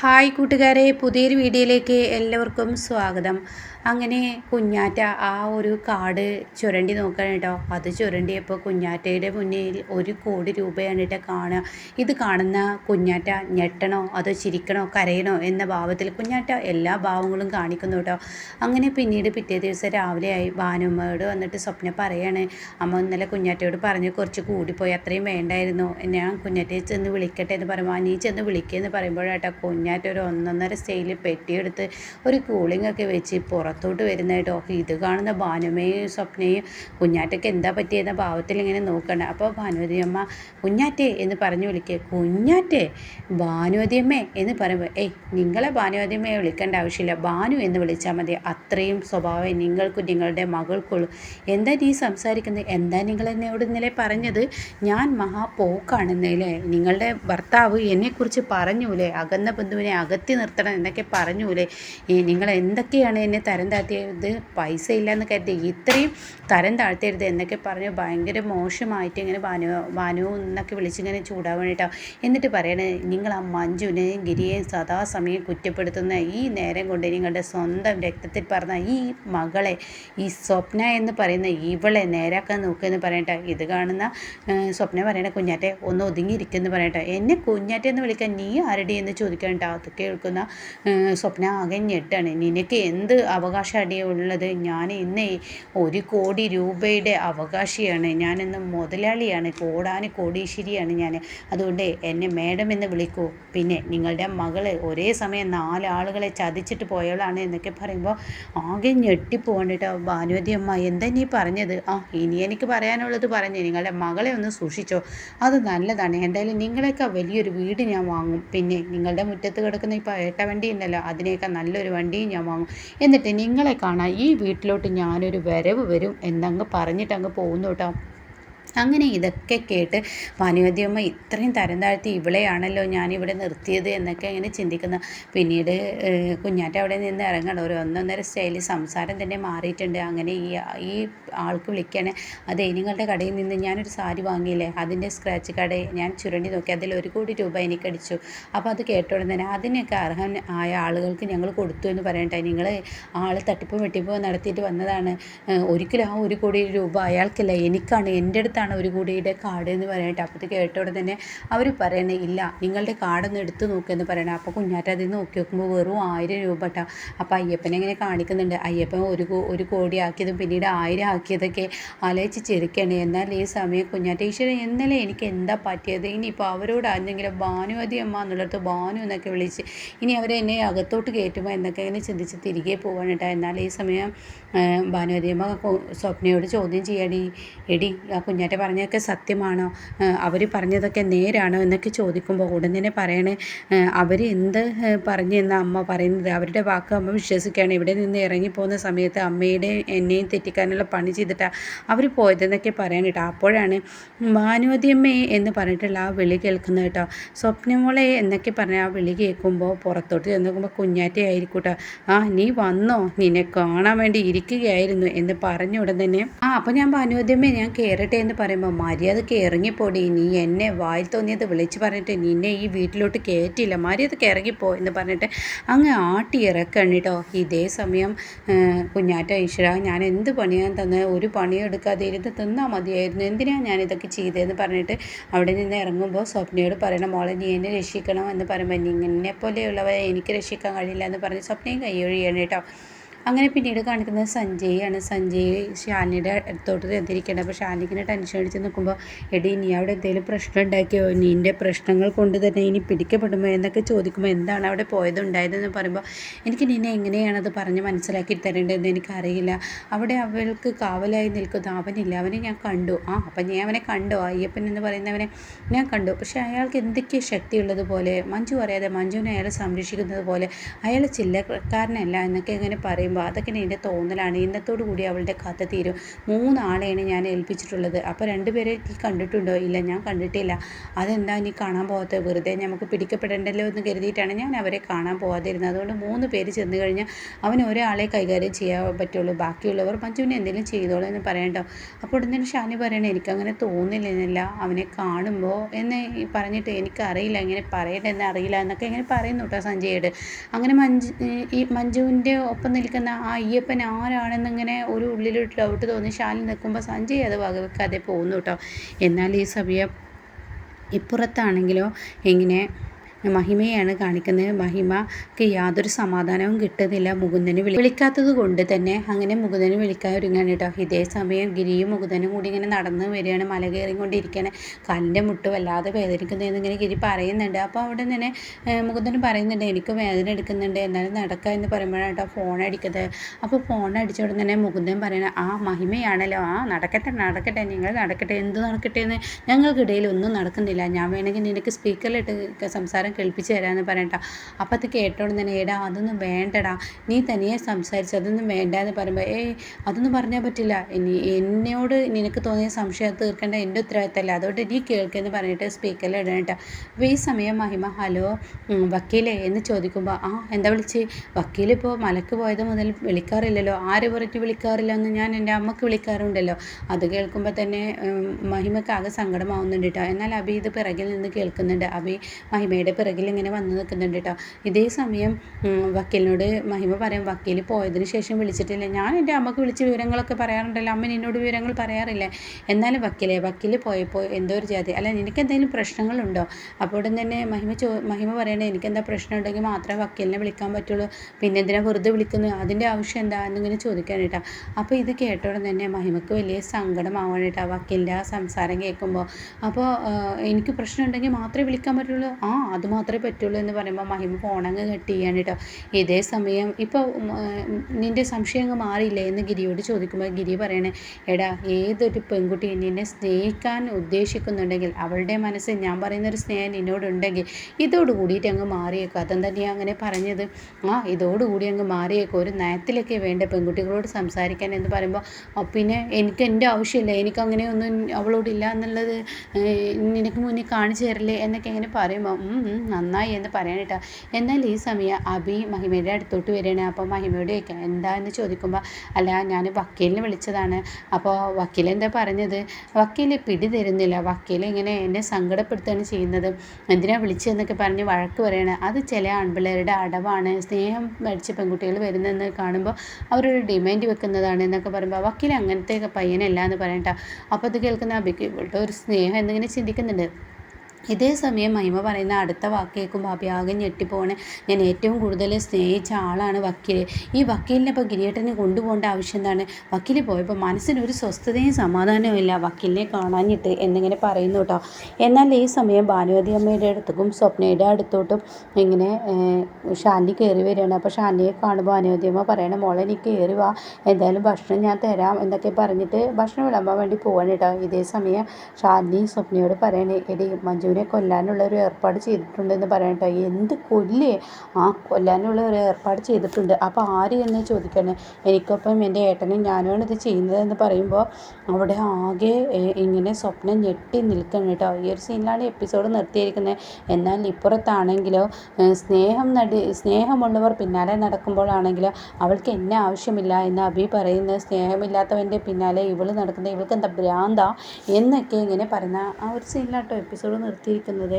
Hi കൂട്ടുകാരെ പുതിയൊരു വീഡിയോയിലേക്ക് എല്ലാവർക്കും സ്വാഗതം. അങ്ങനെ കുഞ്ഞാറ്റ ആ ഒരു കാർഡ് ചുരണ്ടി നോക്കണം കേട്ടോ. അത് ചുരണ്ടിയപ്പോൾ കുഞ്ഞാറ്റയുടെ മുന്നിൽ ഒരു കോടി രൂപയാണ് കേട്ടോ കാണുക. ഇത് കാണുന്ന കുഞ്ഞാറ്റ ഞെട്ടണോ അതോ ചിരിക്കണോ കരയണോ എന്ന ഭാവത്തിൽ കുഞ്ഞാറ്റ എല്ലാ ഭാവങ്ങളും കാണിക്കുന്നു കേട്ടോ. അങ്ങനെ പിന്നീട് പിറ്റേ ദിവസം ആയി ഭാനുമ്മയോട് വന്നിട്ട് സ്വപ്ന പറയാണ് അമ്മ ഇന്നലെ കുഞ്ഞാറ്റയോട് പറഞ്ഞ് കുറച്ച് കൂടിപ്പോയി അത്രയും വേണ്ടായിരുന്നു. ഞാൻ കുഞ്ഞാറ്റയെ ചെന്ന് വിളിക്കട്ടെ എന്ന് പറയുമ്പോൾ നീ ചെന്ന് വിളിക്കുക എന്ന് പറയുമ്പോഴാട്ടോ കുഞ്ഞാറ്റ ഒരു ഒന്നൊന്നര സ്റ്റൈലിൽ പെട്ടിയെടുത്ത് ഒരു കൂളിംഗ് ഒക്കെ വെച്ച് പുറത്തോട്ട് വരുന്നതായിട്ടോ ഇത് കാണുന്ന ഭാനുമയും സ്വപ്നയും കുഞ്ഞാറ്റയ്ക്ക് എന്താ പറ്റിയെന്ന ഭാവത്തിൽ ഇങ്ങനെ നോക്കണ്ട. അപ്പോൾ ഭാനുവതി അമ്മ കുഞ്ഞാറ്റേ എന്ന് പറഞ്ഞു വിളിക്കുക കുഞ്ഞാറ്റേ ഭാനുവതിയമ്മേ എന്ന് പറയുമ്പോൾ ഏയ് നിങ്ങളെ ഭാനുവതിയമ്മയെ വിളിക്കേണ്ട ആവശ്യമില്ല. ഭാനു എന്ന് വിളിച്ചാൽ മതി. അത്രയും സ്വഭാവം നിങ്ങൾക്കും നിങ്ങളുടെ മകൾക്കുള്ളൂ. എന്താ നീ സംസാരിക്കുന്നത്? എന്താ നിങ്ങൾ എന്നോട് ഇന്നലെ പറഞ്ഞത്? ഞാൻ മഹാപോക്കാണെന്നല്ലേ നിങ്ങളുടെ ഭർത്താവ് എന്നെക്കുറിച്ച് പറഞ്ഞൂലേ? അകന്ന ബന്ധുവിനെ അകത്തി നിർത്തണം എന്നൊക്കെ പറഞ്ഞൂലേ? നിങ്ങൾ എന്തൊക്കെയാണ് എന്നെ തരം താഴ്ത്തിയത്? പൈസ ഇല്ലയെന്ന് കരുതി ഇത്രയും തരം താഴ്ത്തരുത് എന്നൊക്കെ പറഞ്ഞു ഭയങ്കര മോശമായിട്ട് ഇങ്ങനെ വാനു വാനു എന്നൊക്കെ വിളിച്ചിങ്ങനെ ചൂടാൻ വേണ്ടിയിട്ടാണ് എന്നിട്ട് പറയണേ നിങ്ങൾ ആ മഞ്ജുവിനെയും ഗിരിയെയും സദാസമയം കുറ്റപ്പെടുത്തുന്ന ഈ നേരം കൊണ്ട് നിങ്ങളുടെ സ്വന്തം രക്തത്തിൽ പറഞ്ഞ ഈ മകളെ ഈ സ്വപ്ന എന്ന് പറയുന്ന ഇവളെ നേരാക്കാൻ നോക്കുമെന്ന് പറയട്ടെ. ഇത് കാണുന്ന സ്വപ്ന പറയണ കുഞ്ഞാറ്റെ ഒന്ന് ഒതുങ്ങിയിരിക്കുമെന്ന് പറയട്ടെ. എന്നെ കുഞ്ഞാറ്റെ എന്ന് വിളിക്കാൻ നീ ആരുടെ എന്ന് ചോദിക്കാൻ അത് കേൾക്കുന്ന സ്വപ്ന ആകെ ഞെട്ടാണ്. നിനക്ക് എന്ത് അവകാശ ഉള്ളത്? ഞാൻ ഇന്ന് ഒരു കോടി രൂപയുടെ അവകാശിയാണ്. ഞാനിന്ന് മുതലാളിയാണ്. കോടാന് കോടീശ്വരിയാണ് ഞാൻ. അതുകൊണ്ട് എന്നെ മേഡം എന്ന് വിളിക്കൂ. പിന്നെ നിങ്ങളുടെ മകൾ ഒരേ സമയം നാലാളുകളെ ചതിച്ചിട്ട് പോയവളാണ് എന്നൊക്കെ പറയുമ്പോൾ ആകെ ഞെട്ടിപ്പോണ്ടിട്ട് ഭാനുവതി അമ്മ എന്താ നീ പറഞ്ഞത്? ആ ഇനി എനിക്ക് പറയാനുള്ളത് പറഞ്ഞു നിങ്ങളുടെ മകളെ ഒന്ന് സൂക്ഷിച്ചോ. അത് നല്ലതാണ്. എന്തായാലും നിങ്ങളെയൊക്കെ വലിയൊരു വീട് ഞാൻ വാങ്ങും. പിന്നെ നിങ്ങളുടെ മുറ്റത്ത് കിടക്കുന്ന ഇപ്പോൾ ഏട്ട വണ്ടി ഉണ്ടല്ലോ അതിനേക്കാൾ നല്ലൊരു വണ്ടിയും ഞാൻ വാങ്ങും. എന്നിട്ട് നിങ്ങളെ കാണാൻ ഈ വീട്ടിലോട്ട് ഞാനൊരു വരവ് വരും എന്നങ്ങ് പറഞ്ഞിട്ട് അങ്ങ് പോകുന്നു കേട്ടോ. അങ്ങനെ ഇതൊക്കെ കേട്ട് പാനിയോദ്യമ്മ ഇത്രയും തരം താഴ്ത്തി ഇവളെയാണല്ലോ ഞാനിവിടെ നിർത്തിയത് എന്നൊക്കെ ഇങ്ങനെ ചിന്തിക്കുന്ന. പിന്നീട് കുഞ്ഞാറ്റ അവിടെ നിന്ന് ഇറങ്ങണം. ഒരു ഒന്നൊന്നര സ്റ്റൈലിൽ സംസാരം തന്നെ മാറിയിട്ടുണ്ട്. അങ്ങനെ ഈ ഈ ആൾക്ക് വിളിക്കണേ അതെ നിങ്ങളുടെ കടയിൽ നിന്ന് ഞാനൊരു സാരി വാങ്ങിയില്ലേ? അതിന്റെ സ്ക്രാച്ച് കട ഞാൻ ചുരണ്ടി നോക്കി. അതിൽ ഒരു കോടി രൂപ എനിക്കടിച്ചു. അപ്പോൾ അത് കേട്ടോടെ തന്നെ അതിനൊക്കെ അർഹൻ ആയ ആളുകൾക്ക് ഞങ്ങൾ കൊടുത്തു എന്ന് പറയട്ടെ നിങ്ങൾ ആൾ തട്ടിപ്പ് വെട്ടിപ്പ് നടത്തിയിട്ട് വന്നതാണ്. ഒരിക്കലും ആ ഒരു കോടി രൂപ അയാൾക്കല്ല എനിക്കാണ് എന്റെ അടുത്താണ് ഇതാണ് ഒരു കൂടിയുടെ കാട് എന്ന് പറയട്ടെ അപ്പോൾ ഇത് കേട്ടോടെ തന്നെ അവർ പറയണേ ഇല്ല നിങ്ങളുടെ കാടൊന്ന് എടുത്ത് നോക്കുമെന്ന് പറയണേ അപ്പോൾ കുഞ്ഞാറ്റ അതിൽ നോക്കി നോക്കുമ്പോൾ വെറും ആയിരം രൂപ കേട്ടോ. അപ്പോൾ അയ്യപ്പനെ ഇങ്ങനെ കാണിക്കുന്നുണ്ട്. അയ്യപ്പൻ ഒരു ഒരു കോടി ആക്കിയതും പിന്നീട് ആയിരം ആക്കിയതൊക്കെ ആലോചിച്ച് ചിരിക്കണേ. എന്നാൽ ഈ സമയം കുഞ്ഞാറ്റ ഈശ്വരൻ ഇന്നലെ എനിക്ക് എന്താ പറ്റിയത്? ഇനിയിപ്പോൾ അവരോട് ആരെങ്കിലും ഭാനുവതി അമ്മ എന്നുള്ളത് ഭാനു എന്നൊക്കെ വിളിച്ച് ഇനി അവരെ എന്നെ അകത്തോട്ട് കയറ്റുമ്പോൾ എന്നൊക്കെ ഇങ്ങനെ ചിന്തിച്ച് തിരികെ പോവാണ് കേട്ടോ. എന്നാൽ ഈ സമയം ഭാനുവതി അമ്മ സ്വപ്നയോട് ചോദ്യം ചെയ്യണി. എടി ആ കുഞ്ഞാറ്റ പറഞ്ഞതൊക്കെ സത്യമാണോ? അവർ പറഞ്ഞതൊക്കെ നേരാണോ എന്നൊക്കെ ചോദിക്കുമ്പോൾ ഉടൻ തന്നെ പറയണേ അവർ എന്ത് പറഞ്ഞു എന്ന അമ്മ പറയുന്നത്? അവരുടെ വാക്ക് അമ്മ വിശ്വസിക്കുകയാണ്. ഇവിടെ നിന്ന് ഇറങ്ങിപ്പോകുന്ന സമയത്ത് അമ്മയുടെ എന്നെയും തെറ്റിക്കാനുള്ള പണി ചെയ്തിട്ടാണ് അവർ പോയതെന്നൊക്കെ പറയാൻ കേട്ടോ. അപ്പോഴാണ് ഭാനുവതിയമ്മേ എന്ന് പറഞ്ഞിട്ടുള്ള ആ വിളി കേൾക്കുന്നത് കേട്ടോ. സ്വപ്നമോളെ എന്നൊക്കെ പറഞ്ഞ ആ വിളി കേൾക്കുമ്പോൾ പുറത്തോട്ട് ചെന്ന് നോക്കുമ്പോൾ കുഞ്ഞാറ്റയായിരിക്കും കേട്ടോ. ആ നീ വന്നോ? നിന്നെ കാണാൻ വേണ്ടി ഇരിക്കുകയായിരുന്നു എന്ന് പറഞ്ഞ ഉടൻ തന്നെ ആ അപ്പോൾ ഞാൻ ഭാനുവതിയമ്മേ ഞാൻ കയറട്ടെ എന്ന് പറയുമ്പോൾ മര്യാദയ്ക്ക് ഇറങ്ങിപ്പോടി നീ എന്നെ വായിൽ തോന്നിയത് വിളിച്ച് പറഞ്ഞിട്ട് നിന്നെ ഈ വീട്ടിലോട്ട് കയറ്റില്ല മര്യാദയ്ക്ക് ഇറങ്ങിപ്പോ എന്ന് പറഞ്ഞിട്ട് അങ്ങ് ആട്ടി ഇറക്കണം കേട്ടോ ഇതേ സമയം കുഞ്ഞാറ്റ ഈശ്വര ഞാൻ എന്ത് പണിയാൻ തന്നെ? ഒരു പണിയെടുക്കാതെ ഇരുന്ന് തിന്നാൽ മതിയായിരുന്നു. എന്തിനാണ് ഞാനിതൊക്കെ ചെയ്തതെന്ന് പറഞ്ഞിട്ട് അവിടെ നിന്ന് ഇറങ്ങുമ്പോൾ സ്വപ്നയോട് പറയണം മോളെ നീ എന്നെ രക്ഷിക്കണം എന്ന് പറയുമ്പോൾ നിന്നെ പോലെയുള്ളവരെ എനിക്ക് രക്ഷിക്കാൻ കഴിയില്ല എന്ന് പറഞ്ഞ് സ്വപ്നയും കൈയൊഴിയാണ് കേട്ടോ അങ്ങനെ പിന്നീട് കാണിക്കുന്നത് സഞ്ജയാണ് സഞ്ജയ് ഷാനിയുടെ അടുത്തോട്ട് ചെന്നിരിക്കേണ്ടത് അപ്പോൾ ഷാനിക്കിനെ ടെൻഷൻ അടിച്ച് നിൽക്കുമ്പോൾ എടി നീ അവിടെ എന്തെങ്കിലും പ്രശ്നം ഉണ്ടാക്കിയോ? നിന്റെ പ്രശ്നങ്ങൾ കൊണ്ട് തന്നെ ഇനി പിടിക്കപ്പെടുമോ എന്നൊക്കെ ചോദിക്കുമ്പോൾ എന്താണ് അവിടെ പോയതുണ്ടായതെന്ന് പറയുമ്പോൾ എനിക്ക് നിന്നെ എങ്ങനെയാണത് പറഞ്ഞ് മനസ്സിലാക്കി തരേണ്ടതെന്ന് എനിക്കറിയില്ല. അവിടെ അവൾക്ക് കാവലായി നിൽക്കുന്ന അവനില്ല അവനെ ഞാൻ കണ്ടു. ആ അപ്പം ഞാൻ അവനെ കണ്ടു. അയ്യപ്പൻ എന്ന് പറയുന്നവനെ ഞാൻ കണ്ടു. പക്ഷേ അയാൾക്ക് എന്തൊക്കെയോ ശക്തിയുള്ളത് പോലെ മഞ്ജു പറയാതെ മഞ്ജുവിനെ അയാളെ സംരക്ഷിക്കുന്നത് പോലെ അയാൾ ചില്ലക്കാരനല്ല എന്നൊക്കെ ഇങ്ങനെ പറയുമ്പോൾ പറയുമ്പോൾ അതൊക്കെ എന്റെ തോന്നലാണ്. ഇന്നത്തോടു കൂടി അവളുടെ കഥ തീരും. മൂന്നാളെയാണ് ഞാൻ ഏൽപ്പിച്ചിട്ടുള്ളത്. അപ്പോൾ രണ്ടുപേരെ നീ കണ്ടിട്ടുണ്ടോ? ഇല്ല ഞാൻ കണ്ടിട്ടില്ല. അതെന്താ നീ കാണാൻ പോകാത്തത് വെറുതെ നമുക്ക് പിടിക്കപ്പെടേണ്ടല്ലോ എന്ന് കരുതിയിട്ടാണ് ഞാൻ അവരെ കാണാൻ പോകാതിരുന്നത്. അതുകൊണ്ട് മൂന്ന് പേര് ചെന്ന് കഴിഞ്ഞാൽ അവൻ ഒരാളെ കൈകാര്യം ചെയ്യാൻ പറ്റുള്ളൂ. ബാക്കിയുള്ളവർ മഞ്ജുവിനെ എന്തെങ്കിലും ചെയ്തോളൂ എന്ന് പറയണ്ടോ? അപ്പോൾ ഉടനെ ഷാനി പറയണേ എനിക്കങ്ങനെ തോന്നില്ലെന്നില്ല. അവനെ കാണുമ്പോൾ എന്ന് പറഞ്ഞിട്ട് എനിക്കറിയില്ല ഇങ്ങനെ പറയണ്ടെന്ന് അറിയില്ല എന്നൊക്കെ ഇങ്ങനെ പറയുന്നു കേട്ടോ സഞ്ജയോട്. അങ്ങനെ മഞ്ജു ഈ മഞ്ജുവിന്റെ ഒപ്പം നിൽക്കുന്ന ആ അയ്യപ്പൻ ആരാണെന്നിങ്ങനെ ഒരു ഉള്ളിലൊരു ഡൗട്ട് തോന്നി. ഷാനി നിൽക്കുമ്പോൾ സഞ്ജയ് അത് വകവെക്കാതെ പോകുന്നു കേട്ടോ. എന്നാൽ ഈ സമയം ഇപ്പുറത്താണെങ്കിലോ ഇങ്ങനെ മഹിമയാണ് കാണിക്കുന്നത്. മഹിമക്ക് യാതൊരു സമാധാനവും കിട്ടുന്നില്ല. മുകുന്ദന് വിളി വിളിക്കാത്തത് കൊണ്ട് തന്നെ അങ്ങനെ മുകുന്ദന് വിളിക്കാൻ ഒരുങ്ങാണ് കേട്ടോ. ഇതേ സമയം ഗിരിയും മുകുന്ദനും കൂടി ഇങ്ങനെ നടന്ന് വരികയാണ്. മല കയറിക്കൊണ്ടിരിക്കുകയാണ്. കാലിന്റെ മുട്ട് വല്ലാതെ വേദനിക്കുന്നതെന്ന് ഇങ്ങനെ ഗിരി പറയുന്നുണ്ട്. അപ്പോൾ അവിടെ തന്നെ മുകുന്ദന് പറയുന്നുണ്ട് എനിക്ക് വേദന എടുക്കുന്നുണ്ട്. എന്നാലും നടക്കുക എന്ന് പറയുമ്പോഴാണ് കേട്ടോ ഫോൺ അടിക്കുന്നത്. അപ്പോൾ ഫോൺ അടിച്ച ഉടനെ തന്നെ മുകുന്ദൻ പറയണ ആ മഹിമയാണല്ലോ. ആ നടക്കട്ടെ നടക്കട്ടെ. നിങ്ങൾ നടക്കട്ടെ. എന്ത് നടക്കട്ടെ എന്ന് ഞങ്ങൾക്കിടയിൽ ഒന്നും നടക്കുന്നില്ല. ഞാൻ വേണമെങ്കിൽ നിനക്ക് സ്പീക്കറിലിട്ട് സംസാരം സംസാരം കേൾപ്പിച്ച് തരാമെന്ന് പറയണ്ട അപ്പം അത് കേട്ടോണ്ട് തന്നെ ഏടാ അതൊന്നും വേണ്ടടാ. നീ തനിയെ സംസാരിച്ച് അതൊന്നും വേണ്ട എന്ന് പറയുമ്പോൾ ഏയ് അതൊന്നും പറഞ്ഞാൽ പറ്റില്ല. ഇനി എന്നോട് നിനക്ക് തോന്നിയ സംശയം തീർക്കേണ്ട എന്റെ ഉത്തരവാദിത്തമല്ല അതുകൊണ്ട് നീ കേൾക്കുമെന്ന് പറഞ്ഞിട്ട് സ്പീക്കറിൽ ഇടണേട്ട. അപ്പോൾ ഈ സമയം മഹിമ ഹലോ വക്കീലേ? എന്ന് ചോദിക്കുമ്പോൾ ആ എന്താ വിളിച്ച്? വക്കീലിപ്പോൾ മലക്ക് പോയത് മുതൽ വിളിക്കാറില്ലല്ലോ. ആര് പറഞ്ഞിട്ട് വിളിക്കാറില്ല എന്ന് ഞാൻ എന്റെ അമ്മയ്ക്ക് വിളിക്കാറുണ്ടല്ലോ. അത് കേൾക്കുമ്പോൾ തന്നെ മഹിമക്ക് ആകെ സങ്കടമാവുന്നുണ്ട് കേട്ടോ എന്നാൽ അബി ഇത് പിറകിൽ നിന്ന് കേൾക്കുന്നുണ്ട്. അബി മഹിമയുടെ പിറകിൽ ഇങ്ങനെ വന്ന് നിൽക്കുന്നുണ്ട് കേട്ടോ. ഇതേ സമയം വക്കീലിനോട് മഹിമ പറയും വക്കീൽ പോയതിന് ശേഷം വിളിച്ചിട്ടില്ല. ഞാൻ എന്റെ അമ്മയ്ക്ക് വിളിച്ച് വിവരങ്ങളൊക്കെ പറയാറുണ്ടല്ലോ. അമ്മ നിന്നോട് വിവരങ്ങൾ പറയാറില്ലേ? എന്നാലും വക്കീലെ വക്കീൽ പോയപ്പോൾ എന്തോ ഒരു ജാതി. അല്ല നിനക്ക് എന്തെങ്കിലും പ്രശ്നങ്ങളുണ്ടോ? അപ്പോൾ തന്നെ മഹിമ ചോ മഹിമ പറയണേ എനിക്ക് എന്താ പ്രശ്നം ഉണ്ടെങ്കിൽ മാത്രമേ വക്കീലിനെ വിളിക്കാൻ പറ്റുള്ളൂ. പിന്നെ എന്തിനാ വെറുതെ വിളിക്കുന്നു? അതിന്റെ ആവശ്യം എന്താ? എന്നിങ്ങനെ ചോദിക്കാൻ കേട്ടോ. അപ്പോൾ ഇത് കേട്ടോടെ തന്നെ മഹിമക്ക് വലിയ സങ്കടമാവാണ് കേട്ടോ വക്കീലിന്റെ ആ സംസാരം കേൾക്കുമ്പോൾ അപ്പോൾ എനിക്ക് പ്രശ്നം ഉണ്ടെങ്കിൽ മാത്രമേ വിളിക്കാൻ പറ്റുള്ളൂ? ആ അത് മാത്രമേ പറ്റുള്ളൂ എന്ന് പറയുമ്പോൾ മഹിമ ഫോണങ്ങ് കട്ട് ചെയ്യാണ് കേട്ടോ ഇതേ സമയം ഇപ്പോൾ നിന്റെ സംശയം അങ്ങ് മാറിയില്ലേ എന്ന് ഗിരിയോട് ചോദിക്കുമ്പോൾ ഗിരി പറയണേ എടാ ഏതൊരു പെൺകുട്ടി നിന്നെ സ്നേഹിക്കാൻ ഉദ്ദേശിക്കുന്നുണ്ടെങ്കിൽ അവളുടെ മനസ്സിൽ ഞാൻ പറയുന്നൊരു സ്നേഹം നിന്നോടുണ്ടെങ്കിൽ ഇതോട് കൂടിയിട്ട് അങ്ങ് മാറിയേക്കും. അതും തന്നെയാണ് അങ്ങനെ പറഞ്ഞത്. ആ ഇതോടുകൂടി അങ്ങ് മാറിയേക്കും. ഒരു നയത്തിലൊക്കെ വേണ്ട പെൺകുട്ടികളോട് സംസാരിക്കാൻ എന്ന് പറയുമ്പോൾ പിന്നെ എനിക്ക് എന്റെ ആവശ്യമില്ല എനിക്ക് അങ്ങനെയൊന്നും അവളോടില്ല എന്നുള്ളത് നിനക്ക് മുന്നിൽ കാണിച്ചു തരില്ലേ? എന്നൊക്കെ ഇങ്ങനെ പറയുമ്പോൾ നന്നായി എന്ന് പറയാനിട്ടാ എന്നാൽ ഈ സമയം അബി മഹിമയുടെ അടുത്തോട്ട് വരികയാണ്. അപ്പോൾ മഹിമയോട് ചോദിക്കാം എന്താ എന്ന് ചോദിക്കുമ്പോൾ അല്ല ഞാൻ വക്കീലിനെ വിളിച്ചതാണ്. അപ്പോൾ വക്കീൽ എന്താ പറഞ്ഞത്? വക്കീൽ പിടി തരുന്നില്ല. വക്കീൽ ഇങ്ങനെ എന്നെ സങ്കടപ്പെടുത്തുകയാണ് ചെയ്യുന്നത്. എന്തിനാ വിളിച്ചതെന്നൊക്കെ പറഞ്ഞ് വഴക്ക് പറയുകയാണ് അത് ചില ആൺപിള്ളേരുടെ അടവാണ്. സ്നേഹം മരിച്ച പെൺകുട്ടികൾ വരുന്നതെന്ന് കാണുമ്പോൾ അവരൊരു ഡിമാൻഡ് വെക്കുന്നതാണ് എന്നൊക്കെ പറയുമ്പോൾ വക്കീൽ അങ്ങനത്തെ പയ്യനല്ല എന്ന് പറയണ്ട അപ്പോൾ അത് കേൾക്കുന്ന അബിക്ക് ഇവളുടെ ഒരു സ്നേഹം എന്നിങ്ങനെ ചിന്തിക്കുന്നുണ്ട്. ഇതേ സമയം മഹിമ പറയുന്ന അടുത്ത വാക്ക് കേൾക്കുമ്പോൾ അഭി ആകെ ഞെട്ടിപ്പോണ്. ഞാൻ ഏറ്റവും കൂടുതൽ സ്നേഹിച്ച ആളാണ് വക്കീൽ ഈ വക്കീലിനെ ഇപ്പോൾ ഗിരിയേട്ടനെ കൊണ്ടുപോകേണ്ട ആവശ്യം എന്താണ്? വക്കീൽ പോയപ്പോൾ മനസ്സിനൊരു സ്വസ്ഥതയും സമാധാനവും ഇല്ല. വക്കീലിനെ കാണാഞ്ഞിട്ട് എന്നിങ്ങനെ പറയുന്നു കേട്ടോ എന്നാൽ ഈ സമയം ഭാനുവതി അമ്മയുടെ അടുത്തേക്കും സ്വപ്നയുടെ അടുത്തോട്ടും ഇങ്ങനെ ഷാനി കയറി വരികയാണ്. അപ്പോൾ ഷാനിയെ കാണുമ്പോൾ ഭാനുവതി അമ്മ പറയണം മോളെ എനിക്ക് കയറി വാ. എന്തായാലും ഭക്ഷണം ഞാൻ തരാം എന്നൊക്കെ പറഞ്ഞിട്ട് ഭക്ഷണം വിളമ്പാൻ വേണ്ടി പോവാണ് കേട്ടോ ഇതേ സമയം ഷാനി സ്വപ്നയോട് പറയണേ എടി മഞ്ജുവിനെ അവനെ കൊല്ലാനുള്ള ഒരു ഏർപ്പാട് ചെയ്തിട്ടുണ്ടെന്ന് പറയട്ടെ എന്ത് കൊല്ലേ? ആ കൊല്ലാനുള്ള ഒരു ഏർപ്പാട് ചെയ്തിട്ടുണ്ട്. അപ്പോൾ ആര് എന്ന് ചോദിക്കണേ. എനിക്കൊപ്പം എന്റെ ഏട്ടനും ഞാനുമാണ് ഇത് ചെയ്യുന്നതെന്ന് പറയുമ്പോൾ അവിടെ ആകെ ഇങ്ങനെ സ്വപ്നം ഞെട്ടി നിൽക്കണം കേട്ടോ. ഈ ഒരു സീനിലാണ് എപ്പിസോഡ് നിർത്തിയിരിക്കുന്നത്. എന്നാൽ ഇപ്പുറത്താണെങ്കിലോ സ്നേഹം നടി സ്നേഹമുള്ളവർ പിന്നാലെ നടക്കുമ്പോഴാണെങ്കിലോ അവൾക്ക് എന്നെ ആവശ്യമില്ല എന്ന് അഭി പറയുന്നത് സ്നേഹമില്ലാത്തവന്റെ പിന്നാലെ ഇവൾ നടക്കുന്ന ഇവൾക്ക് എന്താ ഭ്രാന്ത എന്നൊക്കെ ഇങ്ങനെ പറയുന്ന ആ ഒരു സീനിലാട്ടോ എപ്പിസോഡ് നിർത്തി എത്തിയിരിക്കുന്നത്